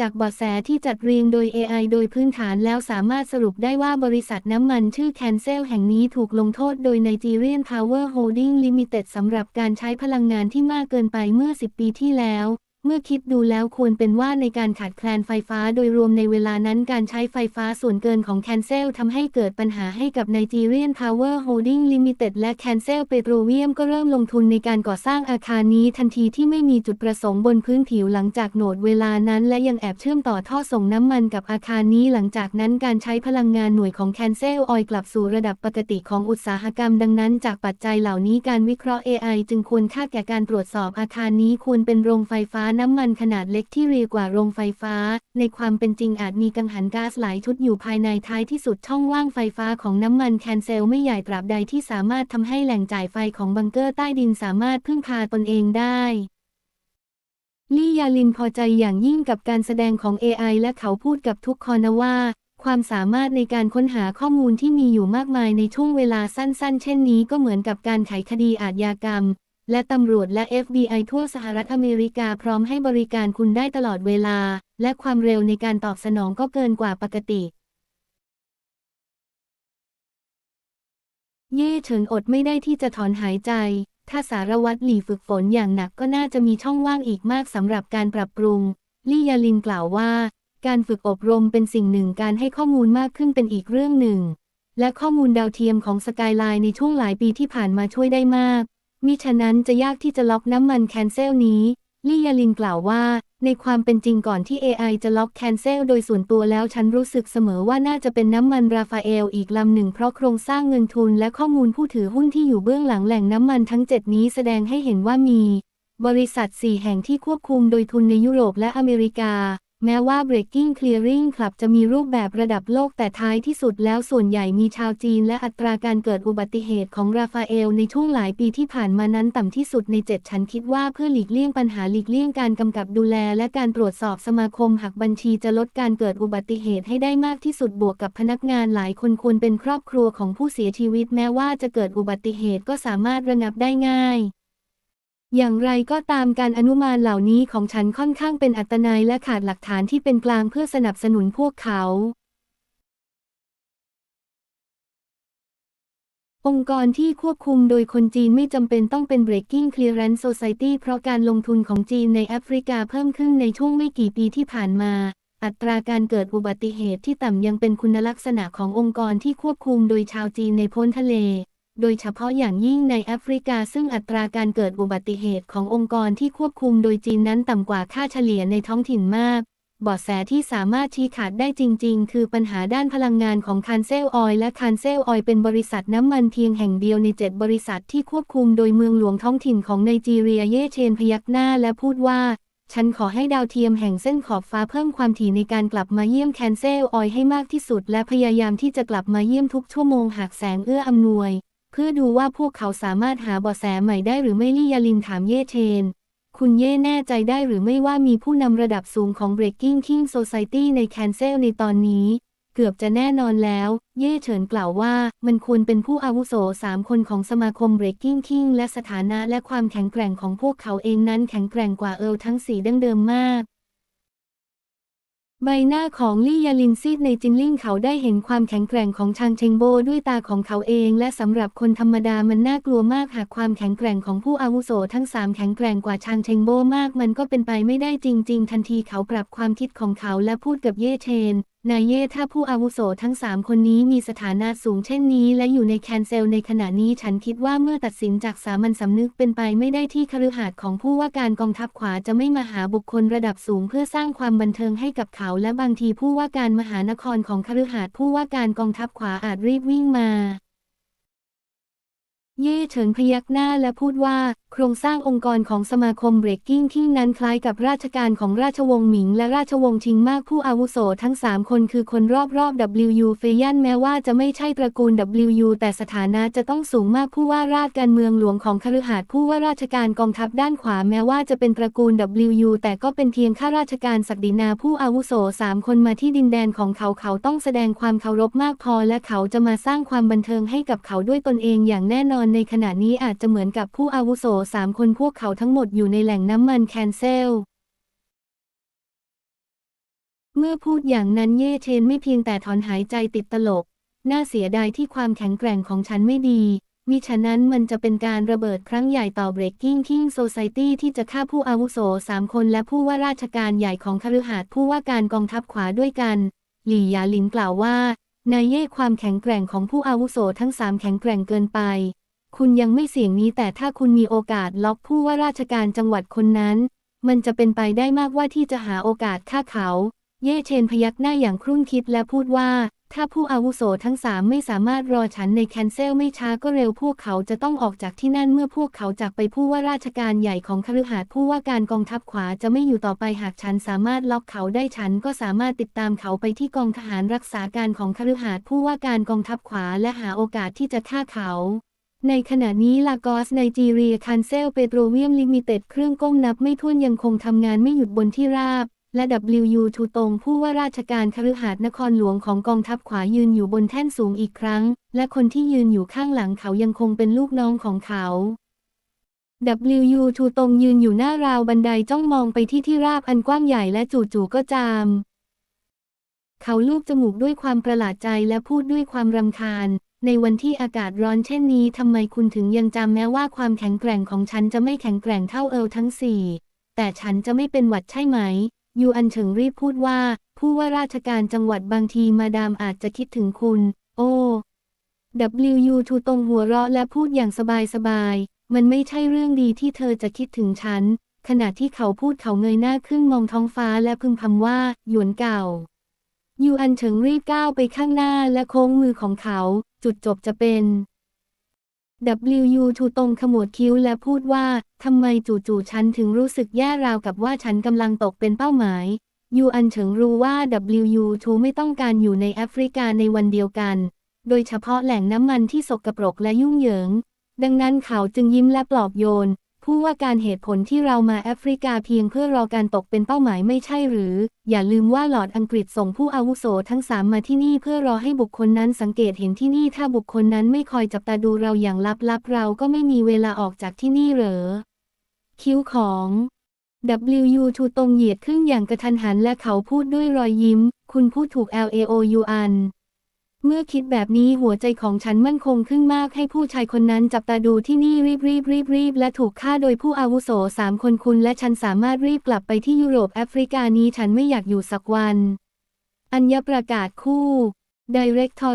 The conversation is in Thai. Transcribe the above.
จากเบาะแสที่จัดเรียงโดย AI โดยพื้นฐานแล้วสามารถสรุปได้ว่าบริษัทน้ำมันชื่อ c a n เซลแห่งนี้ถูกลงโทษโดย Nigerian Power Holding Limited สำหรับการใช้พลังงานที่มากเกินไปเมื่อ 10 ปีที่แล้ว เมื่อคิดดูแล้วควรเป็นว่าในการขาดแคลนไฟฟ้าโดยรวมในเวลานั้นการใช้ไฟฟ้าส่วนเกินของ Cancel ทำให้เกิดปัญหาให้กับ Nigerian Power Holding Limited และ Cancel Petroleum ก็เริ่มลงทุนในการก่อสร้างอาคารนี้ทันทีที่ไม่มีจุดประสงค์บนพื้นผิวหลังจากโหนดเวลานั้น และยังแอบเชื่อมต่อท่อส่งน้ำมันกับอาคารนี้หลังจากนั้นการใช้พลังงานหน่วยของ Cancel Oil กลับสู่ระดับปกติของอุตสาหกรรมดังนั้น จากปัจจัยเหล่านี้การวิเคราะห์ AI จึงควรค่าแก่การตรวจสอบอาคารนี้ควรเป็นโรงไฟฟ้าน้ำมันขนาดเล็กที่เรียกว่าโรงไฟฟ้า ในความเป็นจริงอาจมีกังหันก๊าซหลายชุดอยู่ภายในท้ายที่สุดช่องว่างไฟฟ้าของน้ำมันแคนเซลไม่ใหญ่ตราบใดที่สามารถทำให้แหล่งจ่ายไฟของบังเกอร์ใต้ดินสามารถพึ่งพาตนเองได้ลี่ยาลินพอใจอย่างยิ่งกับการแสดงของ AI และเขาพูดกับทุกคนว่า ความสามารถในการค้นหาข้อมูลที่มีอยู่มากมายในช่วงเวลาสั้น ๆ เช่นนี้ก็เหมือนกับการไขคดีอาชญากรรม และตำรวจและ FBI ทั่วสหรัฐอเมริกาพร้อมให้บริการคุณได้ตลอดเวลา และความเร็วในการตอบสนองก็เกินกว่าปกติ เย่เฉินอดไม่ได้ที่จะถอนหายใจ ถ้าสารวัตรหลี่ฝึกฝนอย่างหนักก็น่าจะมีช่องว่างอีกมากสำหรับการปรับปรุง ลี่ยาลินกล่าวว่า การฝึกอบรมเป็นสิ่งหนึ่งการให้ข้อมูลมากขึ้นเป็นอีกเรื่องหนึ่ง และข้อมูลดาวเทียมของสกายไลน์ในช่วงหลายปีที่ผ่านมาช่วยได้มาก มิฉะนั้นจะยากที่จะล็อกน้ำมันแคนเซลนี้ ลี่ยาลินกล่าวว่า ในความเป็นจริงก่อนที่ AI จะล็อกแคนเซลโดยส่วนตัวแล้วฉันรู้สึกเสมอว่าน่าจะเป็นน้ำมันราฟาเอลอีกลำหนึ่งเพราะโครงสร้างเงินทุนและข้อมูลผู้ถือหุ้นที่อยู่เบื้องหลังแหล่งน้ำมันทั้ง 7 นี้แสดงให้เห็นว่ามี บริษัท 4 แห่งที่ควบคุมโดยทุนในยุโรปและอเมริกา แม้ว่า Breaking Clearing Club จะมีรูปแบบระดับโลกแต่ท้ายที่สุดแล้วส่วนใหญ่มีชาวจีนและอัตราการเกิดอุบัติเหตุของราฟาเอลในช่วงหลายปีที่ผ่านมานั้นต่ำที่สุดใน7ฉันคิดว่าเพื่อหลีกเลี่ยงปัญหาหลีกเลี่ยงการกำกับดูแล และการตรวจสอบสมาคมหักบัญชีจะลดการเกิดอุบัติเหตุให้ได้มากที่สุดบวกกับพนักงานหลายคนควรเป็นครอบครัวของผู้เสียชีวิต แม้ว่าจะเกิดอุบัติเหตุก็สามารถระงับได้ง่าย อย่างไรก็ตามการอนุมานเหล่านี้ของฉันค่อนข้างเป็นอัตนัยและขาดหลักฐานที่เป็นกลางเพื่อสนับสนุนพวกเขา องค์กรที่ควบคุมโดยคนจีนไม่จำเป็นต้องเป็น Breaking Clearance Society เพราะการลงทุนของจีนในแอฟริกาเพิ่มขึ้นในช่วงไม่กี่ปีที่ผ่านมา อัตราการเกิดอุบัติเหตุที่ต่ำยังเป็นคุณลักษณะขององค์กรที่ควบคุมโดยชาวจีนในพ้นทะเล โดยเฉพาะอย่างยิ่งในแอฟริกาซึ่งอัตราการเกิดอุบัติเหตุขององค์กรที่ควบคุมโดยจีนนั้นต่ำกว่าค่าเฉลี่ยในท้องถิ่นมากบาะแสที่สามารถชี้ขาดได้จริง ๆ คือปัญหาด้านพลังงานของคานเซลออยและคานเซลออยเป็นบริษัทน้ำมันเพียงแห่งเดียวใน 7 บริษัทที่ควบคุมโดยเมืองหลวงท้องถิ่นของไนจีเรียเยเชนพยักหน้าและพูดว่า ฉันขอให้ดาวเทียมแห่งเส้นขอบฟ้าเพิ่มความถี่ในการกลับมาเยี่ยมแคนเซลออยให้มากที่สุด และพยายามที่จะกลับมาเยี่ยมทุกชั่วโมงหากแสงเอื้ออำนวย พื่อดูว่าพวกเขาสามารถหาเบาะแสใหม่ได้หรือไม่ลี่ยาลินถามเย่เชน คุณเย่แน่ใจได้หรือไม่ว่ามีผู้นำระดับสูงของ Breaking King Society ในแคนเซลในตอนนี้ เกือบจะแน่นอนแล้ว เย่เฉินกล่าวว่ามันควรเป็นผู้อาวุโสสามคนของสมาคม Breaking King และสถานะและความแข็งแกร่งของพวกเขาเองนั้นแข็งแกร่งกว่าเอิลทั้งสี่ดั้งเดิมมาก ใบหน้าของลี่ยาลินซีดในจินลิ่งเขาได้เห็นความแข็งแกร่งของชางเชงโบด้วยตาของเขาเอง และสำหรับคนธรรมดามันน่ากลัวมากหากความแข็งแกร่งของผู้อาวุโสทั้งสามแข็งแกร่งกว่าชางเชงโบมากมันก็เป็นไปไม่ได้จริง ๆ ทันทีเขาปรับความคิดของเขาและพูดกับเย่เชน นายเย่ถ้าผู้อาวุโสทั้งสามคนนี้มีสถานะสูงเช่นนี้ และอยู่ในแคนเซลในขณะนี้ฉันคิดว่าเมื่อตัดสินจากสามัญสำนึกเป็นไปไม่ได้ที่คฤหาสน์ของผู้ว่าการกองทัพขวาจะไม่มาหาบุคคลระดับสูงเพื่อสร้างความบันเทิงให้กับเขา และบางทีผู้ว่าการมหานครของคฤหาสน์ผู้ว่าการกองทัพขวาอาจรีบวิ่งมา เย่เฉินพยักหน้าและพูดว่า โครงสร้างองค์กรของสมาคมเบรกกิ้งคิงนั้นคล้ายกับราชการของราชวงศ์หมิง และราชวงศ์ชิงมากผู้อาวุโสทั้ง 3 คนคือคนรอบๆ WU เฟยันแม้ว่าจะไม่ใช่ตระกูล WU แต่สถานะจะต้องสูงมากผู้ว่าราชการเมืองหลวงของคฤหาสน์ผู้ว่าราชการกองทัพด้านขวาแม้ว่าจะเป็นตระกูล WU แต่ก็เป็นเพียงข้าราชการศักดินาผู้อาวุโสสามคนมาที่ดินแดนของเขาเขาต้องแสดงความเคารพมากพอ และเขาจะมาสร้างความบันเทิงให้กับเขาด้วยตนเองอย่างแน่นอนในขณะนี้อาจจะเหมือนกับผู้อาวุโสสามคนพวกเขาทั้งหมดอยู่ในแหล่งน้ำมันแคนเซล เมื่อพูดอย่างนั้นเย่เชนไม่เพียงแต่ถอนหายใจติดตลก น่าเสียดายที่ความแข็งแกร่งของฉันไม่ดี มิฉะนั้นมันจะเป็นการระเบิดครั้งใหญ่ต่อ Breaking King Society ที่จะฆ่าผู้อาวุโสสามคนและผู้ว่าราชการใหญ่ของคฤหาสน์ผู้ว่าการกองทัพขวาด้วยกัน หลี่หยาหลินกล่าวว่านายเย่ความแข็งแกร่งของผู้อาวุโสทั้งสามแข็งแกร่งเกินไป คุณยังไม่เสี่ยงนี้แต่ถ้าคุณมีโอกาสล็อกผู้ว่าราชการจังหวัดคนนั้น มันจะเป็นไปได้มากว่าที่จะหาโอกาสฆ่าเขา เย่เชนพยักหน้าอย่างครุ่นคิดและพูดว่า ถ้าผู้อาวุโสทั้งสามไม่สามารถรอฉันในแคนเซลไม่ช้าก็เร็วพวกเขาจะต้องออกจากที่นั่นเมื่อพวกเขาจากไปผู้ว่าราชการใหญ่ของคฤหาสน์ผู้ว่าการกองทัพขวาจะไม่อยู่ต่อไปหากฉันสามารถล็อกเขาได้ฉันก็สามารถติดตามเขาไปที่กองทหารรักษาการของคฤหาสน์ผู้ว่าการกองทัพขวาและหาโอกาสที่จะฆ่าเขา ในขณะนี้ลากอสไนจีเรียคันเซลเปโตรเวียมลิมิเต็ดเครื่องก้มนับไม่ถ้วนยังคงทำงานไม่หยุดบนที่ราบ และ WU ทูตงผู้ว่าราชการคฤหาสน์นครหลวงของกองทัพขวายืนอยู่บนแท่นสูงอีกครั้ง และคนที่ยืนอยู่ข้างหลังเขายังคงเป็นลูกน้องของเขา WU ทูตงยืนอยู่หน้าราวบันไดจ้องมองไปที่ที่ราบอันกว้างใหญ่และจู่ๆก็จาม เขาลูบจมูกด้วยความประหลาดใจและพูดด้วยความรำคาญ ในวันที่อากาศร้อนเช่นนี้ทำไมคุณถึงยังจำแม้ว่าความแข็งแกร่งของฉันจะไม่แข็งแกร่งเท่าเอลทั้งสี่แต่ฉันจะไม่เป็นหวัดใช่ไหม ยูอันเฉิงรีบพูดว่า ผู้ว่าราชการจังหวัดบางทีมาดามอาจจะคิดถึงคุณ โอ้ WU ทูตงหัวเราะและพูดอย่างสบายๆ มันไม่ใช่เรื่องดีที่เธอจะคิดถึงฉัน ขณะที่เขาพูดเขาเงยหน้าขึ้นมองท้องฟ้าและพึมพำว่า หยวนเก่า ยูอันเฉิงรีบก้าวไปข้างหน้าและโค้งมือของเขา จุดจบจะเป็น WU ทูตรงขมวดคิ้วและพูดว่า ทำไมจู่ๆฉันถึงรู้สึกแย่ราวกับว่าฉันกำลังตกเป็นเป้าหมาย ยูอันเฉิงรู้ว่า WU ทูไม่ต้องการอยู่ในแอฟริกาในวันเดียวกัน โดยเฉพาะแหล่งน้ำมันที่สกปรกและยุ่งเหยิง ดังนั้นเขาจึงยิ้มและปลอบโยน ผู้ว่าการเหตุผลที่เรามาแอฟริกาเพียงเพื่อรอการตกเป็นเป้าหมายไม่ใช่หรือ อย่าลืมว่าหลอดอังกฤษส่งผู้อาวุโสทั้งสามมาที่นี่เพื่อรอให้บุคคลนั้นสังเกตเห็นที่นี่ถ้าบุคคลนั้นไม่คอยจับตาดูเราอย่างลับๆเราก็ไม่มีเวลาออกจากที่นี่เหรอ คิ้วของ WU ทูตรงเหยียดขึ้นอย่างกระทันหันและเขาพูดด้วยรอยยิ้ม คุณพูดถูก LAOU อัน เมื่อคิดแบบนี้หัวใจของฉันมั่นคงขึ้นมากให้ผู้ชายคนนั้นจับตาดูที่นี่รีบรีบรีบรีบและถูกฆ่าโดยผู้อาวุโสสามคนคุณและฉันสามารถรีบกลับไปที่ยุโรปแอฟริกานี้ฉันไม่อยากอยู่สักวัน อัญญประกาศคู่ Director